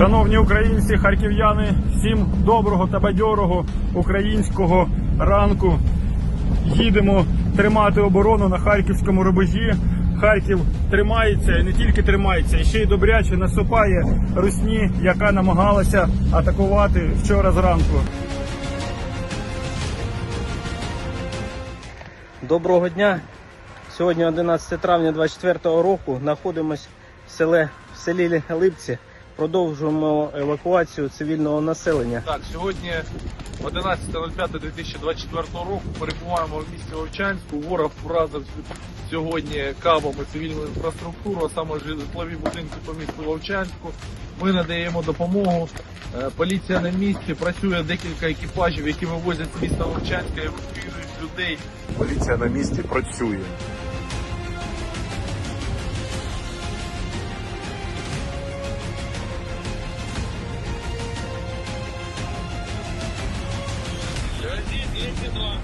Шановні українці, харків'яни, всім доброго та бадьорого українського ранку. Їдемо тримати оборону на харківському рубежі. Харків тримається і не тільки тримається, і ще й добряче наступає русні, яка намагалася атакувати вчора зранку. Доброго дня. Сьогодні 11 травня 24 року. Знаходимось в селі, в селі Липці. Продовжуємо евакуацію цивільного населення. Так, сьогодні 11.05.2024 року перебуваємо в місті Вовчанську. Ворог вразив сьогодні кабами цивільну інфраструктуру, а саме житлові будинки по місту Вовчанську. Ми надаємо допомогу. Е, Поліція на місці працює декілька екіпажів, які вивозять з міста Вовчанська і евакуюють людей. Поліція на місці працює. Один едет два.